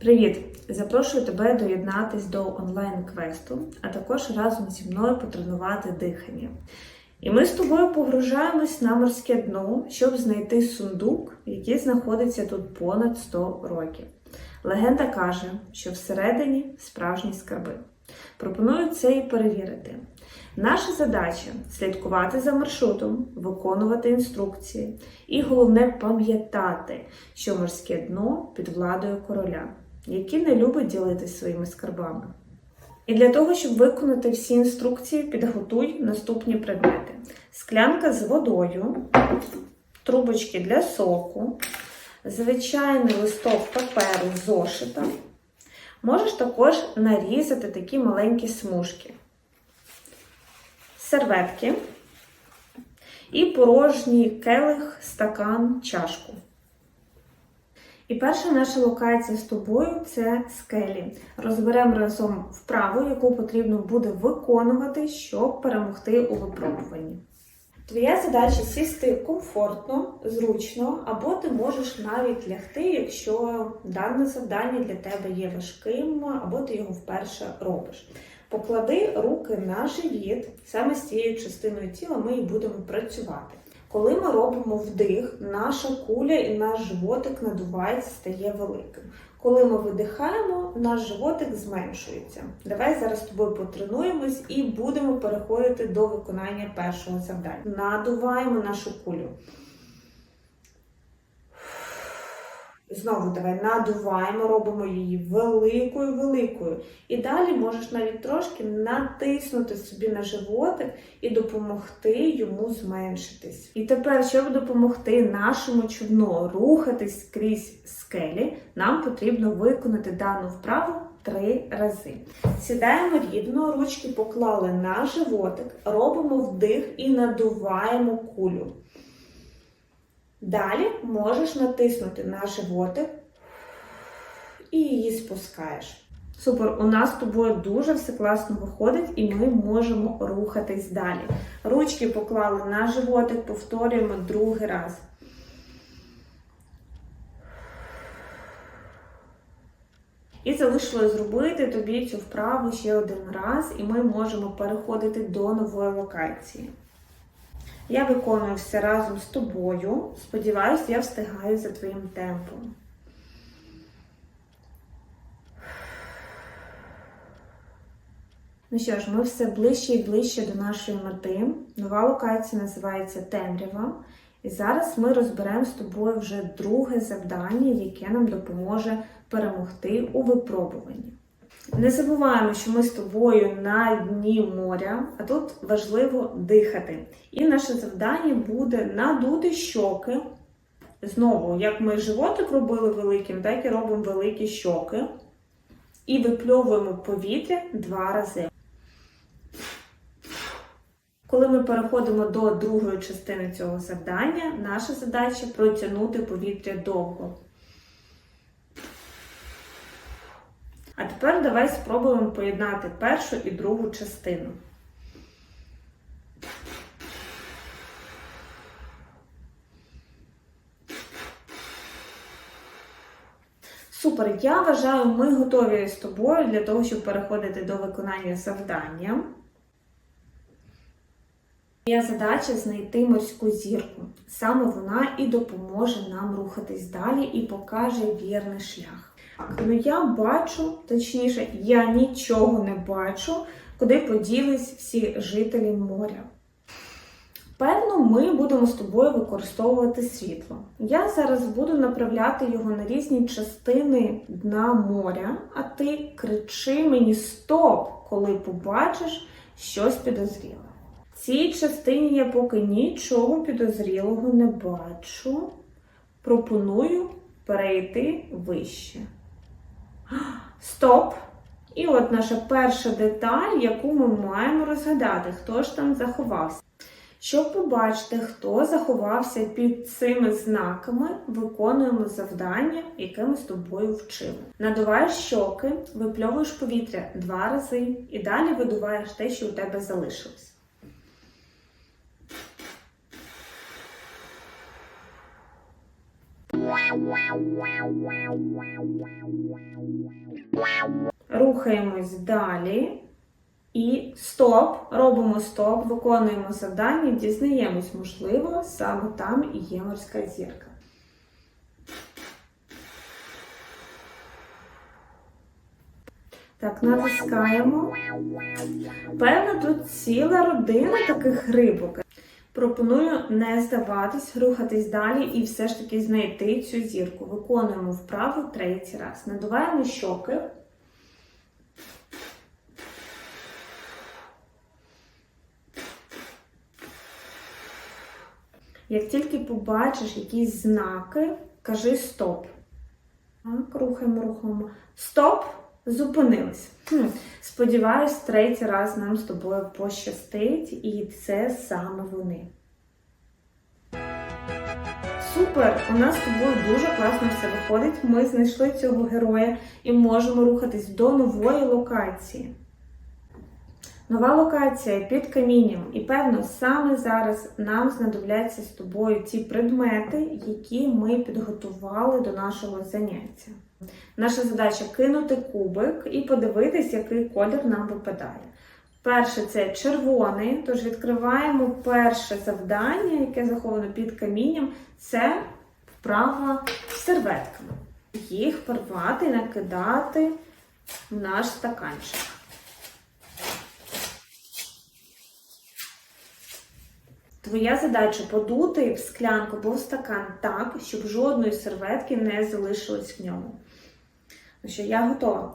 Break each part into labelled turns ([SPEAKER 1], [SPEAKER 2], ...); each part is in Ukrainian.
[SPEAKER 1] Привіт! Запрошую тебе доєднатись до онлайн-квесту, а також разом зі мною потренувати дихання. І ми з тобою погружаємось на морське дно, щоб знайти сундук, який знаходиться тут понад 100 років. Легенда каже, що всередині справжні скарби. Пропоную це і перевірити. Наша задача слідкувати за маршрутом, виконувати інструкції і головне пам'ятати, що морське дно під владою короля, який не любить ділитися своїми скарбами. І для того, щоб виконати всі інструкції, підготуй наступні предмети: склянка з водою, трубочки для соку, звичайний листок паперу з зошита. Можеш також нарізати такі маленькі смужки, серветки і порожній келих, стакан, чашку. І перша наша локація з тобою це скелі. Розберемо разом вправу, яку потрібно буде виконувати, щоб перемогти у випробуванні. Твоя задача сісти комфортно, зручно, або ти можеш навіть лягти, якщо дане завдання для тебе є важким, або ти його вперше робиш. Поклади руки на живіт, саме з цією частиною тіла ми і будемо працювати. Коли ми робимо вдих, наша куля і наш животик надувається, стає великим. Коли ми видихаємо, наш животик зменшується. Давай зараз з тобою потренуємось і будемо переходити до виконання першого завдання. Надуваємо нашу кулю. Знову давай надуваємо, робимо її великою, великою. І далі можеш навіть трошки натиснути собі на животик і допомогти йому зменшитись. І тепер, щоб допомогти нашому човну рухатись крізь скелі, нам потрібно виконати дану вправу три рази. Сідаємо рівно, ручки поклали на животик, робимо вдих і надуваємо кулю. Далі можеш натиснути на животик і її спускаєш. Супер, у нас з тобою дуже все класно виходить, і ми можемо рухатись далі. Ручки поклали на животик, повторюємо другий раз. І залишилось зробити тобі цю вправу ще один раз, і ми можемо переходити до нової локації. Я виконую все разом з тобою. Сподіваюсь, я встигаю за твоїм темпом. Ну що ж, ми все ближче і ближче до нашої мети. Нова локація називається Темрява. І зараз ми розберемо з тобою вже друге завдання, яке нам допоможе перемогти у випробуванні. Не забуваємо, що ми з тобою на дні моря, а тут важливо дихати. І наше завдання буде надути щоки. Знову, як ми животик робили великим, так і робимо великі щоки. І випльовуємо повітря два рази. Коли ми переходимо до другої частини цього завдання, наша задача протягнути повітря довго. А тепер давай спробуємо поєднати першу і другу частину. Супер! Я вважаю, ми готові з тобою для того, щоб переходити до виконання завдання. Моя задача знайти морську зірку. Саме вона і допоможе нам рухатись далі і покаже вірний шлях. Ну, я бачу, точніше, я нічого не бачу, куди поділись всі жителі моря. Певно, ми будемо з тобою використовувати світло. Я зараз буду направляти його на різні частини дна моря, а ти кричи мені стоп, коли побачиш щось підозріле. В цій частині я поки нічого підозрілого не бачу. Пропоную перейти вище. Стоп! І от наша перша деталь, яку ми маємо розгадати, хто ж там заховався. Щоб побачити, хто заховався під цими знаками, виконуємо завдання, яке ми з тобою вчили. Надуваєш щоки, випльовуєш повітря два рази і далі видуваєш те, що у тебе залишилось. Рухаємось далі. І стоп, робимо стоп, виконуємо завдання, дізнаємось, можливо, саме там і є морська зірка. Так, натискаємо. Певно, тут ціла родина таких рибок. Пропоную не здаватись, рухатись далі і все ж таки знайти цю зірку. Виконуємо вправу третій раз. Надуваємо щоки. Як тільки побачиш якісь знаки, кажи стоп. Так, рухаємо, рухаємо. Стоп! Зупинились. Хм. Сподіваюсь, третій раз нам з тобою пощастить, і це саме вони. Супер! У нас з тобою дуже класно все виходить. Ми знайшли цього героя і можемо рухатись до нової локації. Нова локація під камінням. І певно, саме зараз нам знадобляться з тобою ті предмети, які ми підготували до нашого заняття. Наша задача кинути кубик і подивитись, який колір нам випадає. Перше це червоний, тож відкриваємо перше завдання, яке заховано під камінням. Це вправа з серветками. Їх порвати і накидати в наш стаканчик. Твоя задача подути в склянку або в стакан так, щоб жодної серветки не залишилось в ньому. Ну що, я готова.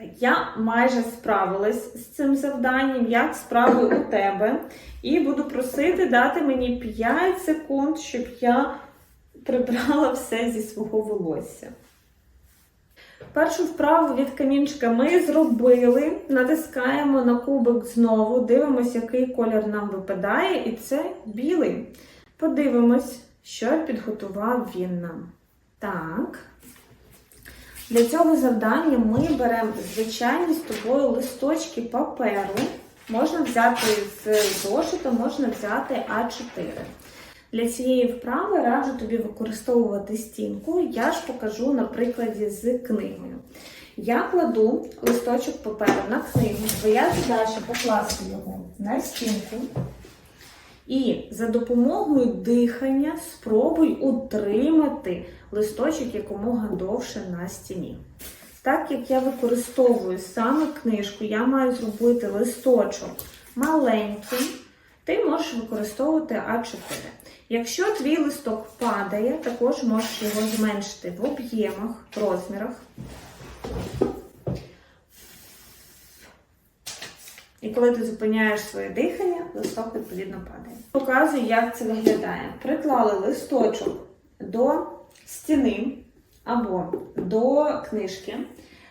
[SPEAKER 1] Так, я майже справилась з цим завданням, як справи у тебе. І буду просити дати мені 5 секунд, щоб я прибрала все зі свого волосся. Першу вправу від камінчика ми зробили. Натискаємо на кубик знову, дивимося, який колір нам випадає, і це білий. Подивимось, що підготував він нам. Так. Для цього завдання ми беремо звичайні з тобою листочки паперу. Можна взяти з зошита, можна взяти А4. Для цієї вправи раджу тобі використовувати стінку. Я ж покажу на прикладі з книгою. Я кладу листочок паперу на книгу. Твоя задача покласти його на стінку. І за допомогою дихання спробуй утримати листочок якомога довше на стіні. Так як я використовую саме книжку, я маю зробити листочок маленьким, ти можеш використовувати А4. Якщо твій листок падає, також можеш його зменшити в об'ємах, розмірах. І коли ти зупиняєш своє дихання, листок відповідно падає. Показую, як це виглядає. Приклали листочок до стіни або до книжки.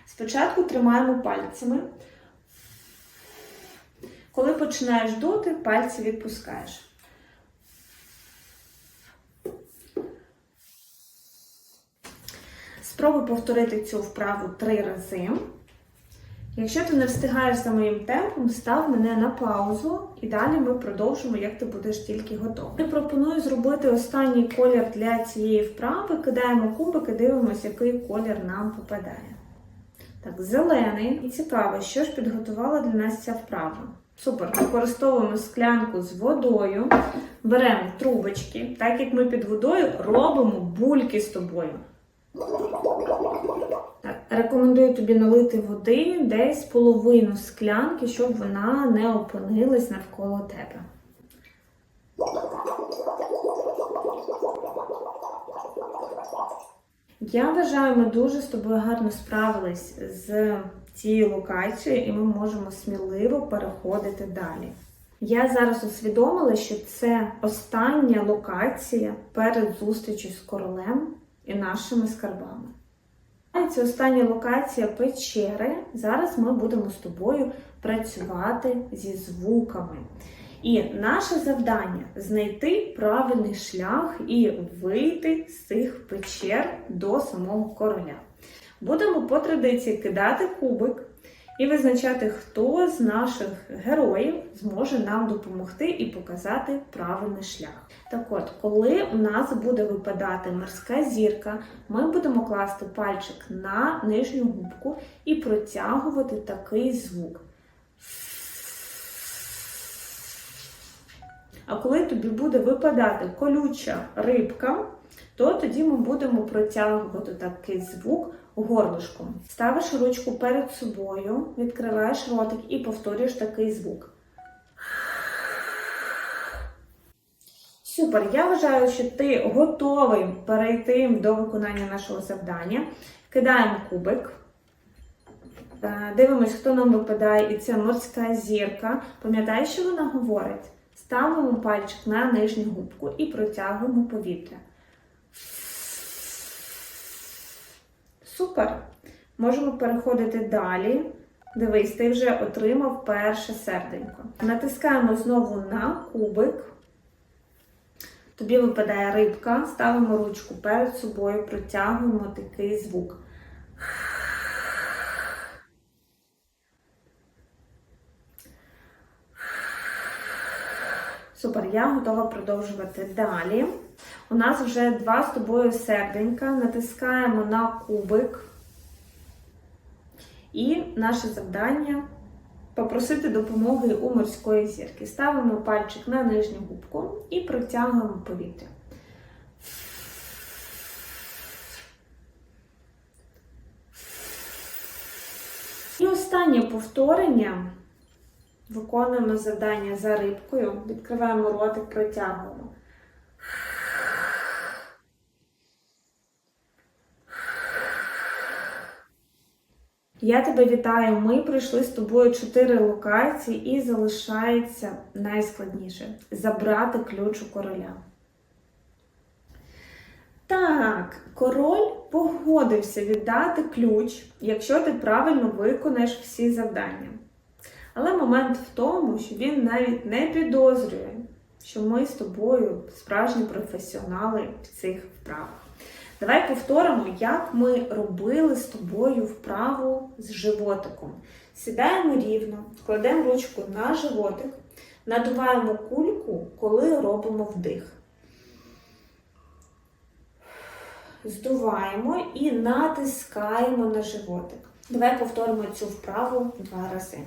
[SPEAKER 1] Спочатку тримаємо пальцями. Коли починаєш дути, пальці відпускаєш. Спробуй повторити цю вправу три рази. Якщо ти не встигаєш за моїм темпом, став мене на паузу і далі ми продовжимо, як ти будеш тільки готовий. Я пропоную зробити останній колір для цієї вправи. Кидаємо кубик і дивимося, який колір нам попадає. Так, зелений. І цікаво, що ж підготувала для нас ця вправа. Супер. Використовуємо склянку з водою, беремо трубочки, так як ми під водою робимо бульки з тобою. Рекомендую тобі налити води десь половину склянки, щоб вона не опинилась навколо тебе. Я вважаю, ми дуже з тобою гарно справились з цією локацією, і ми можемо сміливо переходити далі. Я зараз усвідомила, що це остання локація перед зустрічю з королем і нашими скарбами. Це остання локація печери. Зараз ми будемо з тобою працювати зі звуками. І наше завдання знайти правильний шлях і вийти з цих печер до самого короля. Будемо по традиції кидати кубик і визначати, хто з наших героїв зможе нам допомогти і показати правильний шлях. Так от, коли у нас буде випадати морська зірка, ми будемо класти пальчик на нижню губку і протягувати такий звук. А коли тобі буде випадати колюча рибка, то тоді ми будемо протягувати такий звук горлишком. Ставиш ручку перед собою, відкриваєш ротик і повторюєш такий звук. Супер! Я вважаю, що ти готовий перейти до виконання нашого завдання. Кидаємо кубик. Е, Дивимось, хто нам випадає, і це морська зірка. Пам'ятаєш, що вона говорить? Ставимо пальчик на нижню губку і протягуємо повітря. Супер! Можемо переходити далі. Дивись, ти вже отримав перше серденько. Натискаємо знову на кубик. Тобі випадає рибка, ставимо ручку перед собою, протягуємо такий звук. Супер, я готова продовжувати далі. У нас вже два з тобою серденька. Натискаємо на кубик. І наше завдання попросити допомоги у морської зірки. Ставимо пальчик на нижню губку і протягуємо повітря. І останнє повторення. Виконуємо завдання за рибкою, відкриваємо ротик, протягуємо. Я тебе вітаю. Ми пройшли з тобою чотири локації і залишається найскладніше забрати ключ у короля. Так, король погодився віддати ключ, якщо ти правильно виконаєш всі завдання. Але момент в тому, що він навіть не підозрює, що ми з тобою справжні професіонали в цих вправах. Давай повторимо, як ми робили з тобою вправу з животиком. Сідаємо рівно, кладемо ручку на животик, надуваємо кульку, коли робимо вдих. Здуваємо і натискаємо на животик. Давай повторимо цю вправу два рази.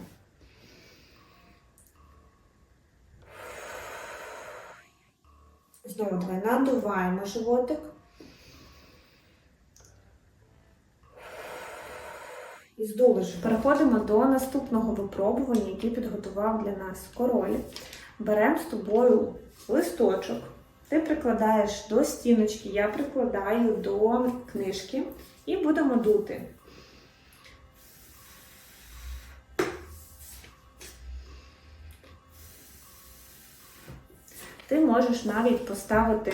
[SPEAKER 1] Знову давай надуваємо животик. І здули. Переходимо до наступного випробування, яке підготував для нас король. Беремо з тобою листочок. Ти прикладаєш до стіночки, я прикладаю до книжки і будемо дути. Ти можеш навіть поставити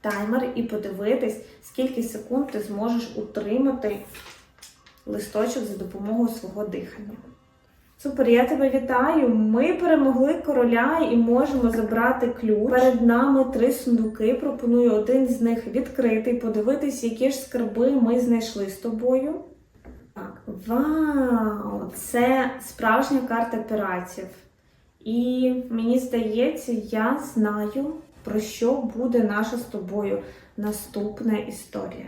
[SPEAKER 1] таймер і подивитись, скільки секунд ти зможеш утримати листочок за допомогою свого дихання. Супер, я тебе вітаю! Ми перемогли короля і можемо забрати ключ. Перед нами три сундуки. Пропоную один з них відкрити подивитись, які ж скарби ми знайшли з тобою. Так, вау! Це справжня карта піратів. І мені здається, я знаю, про що буде наша з тобою наступна історія.